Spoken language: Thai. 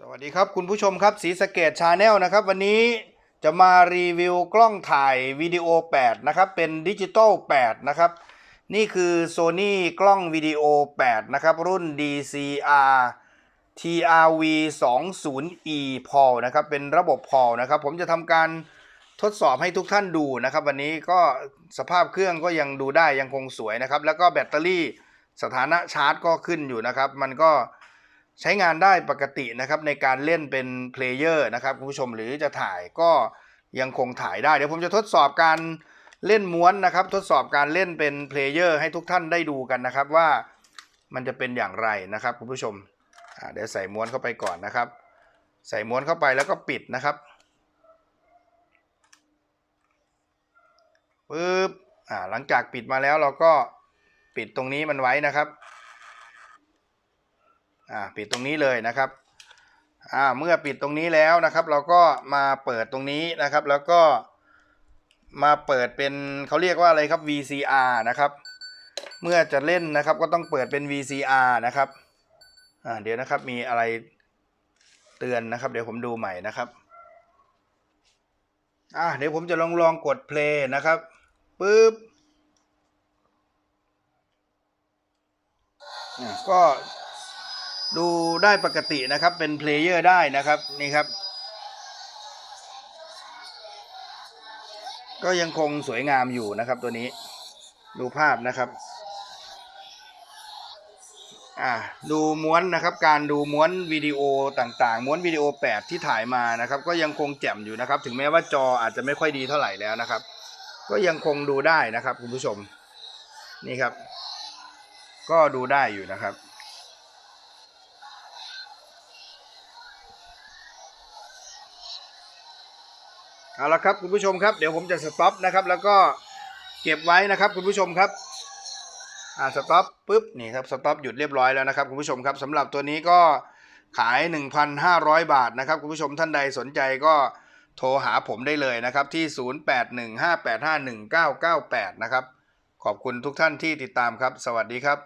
สวัสดีครับคุณผู้ชมครับสีสเกตชาแนลนะครับ วันนี้จะมารีวิวกล้องถ่ายวิดีโอ 8 นะครับ เป็นดิจิตอล8 นะครับ นี่คือ Sony กล้องวิดีโอ 8 นะครับ รุ่น DCR TRV 20E PAL นะครับ เป็นระบบ PAL นะครับ ผมจะทำการทดสอบให้ทุกท่านดูนะครับ วันนี้ก็สภาพเครื่องก็ยังดูได้ยังคงสวยนะครับ แล้วก็แบตเตอรี่สถานะชาร์จก็ขึ้นอยู่นะครับ มันก็ ใช้งานได้ปกตินะครับในการเล่นเป็นเพลเยอร์นะครับคุณผู้ชมหรือจะถ่ายก็ยังคงถ่ายได้ เดี๋ยวผมจะทดสอบการเล่นม้วนนะครับ ทดสอบการเล่นเป็นเพลเยอร์ให้ทุกท่านได้ดูกันนะครับว่ามันจะเป็นอย่างไรนะครับคุณผู้ชมเดี๋ยวใส่ม้วนเข้าไปก่อนนะครับ ใส่ม้วนเข้าไปแล้วก็ปิดนะครับปึ๊บอ่าหลังจากปิดมาแล้วเราก็ปิดตรงนี้มันไว้นะครับ อ่าปิดตรงนี้เลยนะครับอ่าเมื่อปิดตรงนี้แล้วนะครับ เราก็มาเปิดตรงนี้นะครับ แล้วก็มาเปิดเป็นเขาเรียกว่าอะไรครับ VCR นะครับ เมื่อจะเล่นนะครับก็ต้องเปิดเป็น VCR นะครับอ่าเดี๋ยวนะครับมีอะไรเตือนนะครับ เดี๋ยวผมดูใหม่นะครับอ่าเดี๋ยวผมจะลองลองกด play นะครับปึ๊บก็ ดูได้ปกตินะครับ เป็นเพลเยอร์ได้นะครับนี่ครับ ก็ยังคงสวยงามอยู่นะครับตัวนี้ ดูภาพนะครับ อ่าดูม้วนนะครับ การดูม้วนวิดีโอต่างๆ ม้วนวิดีโอ 8 ที่ถ่ายมานะครับ ก็ยังคงแจ่มอยู่นะครับ ถึงแม้ว่าจออาจจะไม่ค่อยดีเท่าไหร่แล้วนะครับ ก็ยังคงดูได้นะครับคุณผู้ชมนี่ครับ ก็ดูได้อยู่นะครับ เอาละครับคุณผู้ชมครับเดี๋ยวผมจะสต็อปนะครับแล้วก็เก็บไว้นะครับคุณผู้ชมครับอ่าสต็อปปุ๊บนี่ครับสต็อปหยุดเรียบร้อยแล้วนะครับคุณผู้ชมครับสำหรับตัวนี้ก็ขาย 1,500 บาทนะครับคุณผู้ชมท่านใดสนใจก็โทรหาผมได้เลยนะครับที่ 0815851998 นะครับขอบคุณทุกท่านที่ติดตามครับ สวัสดีครับ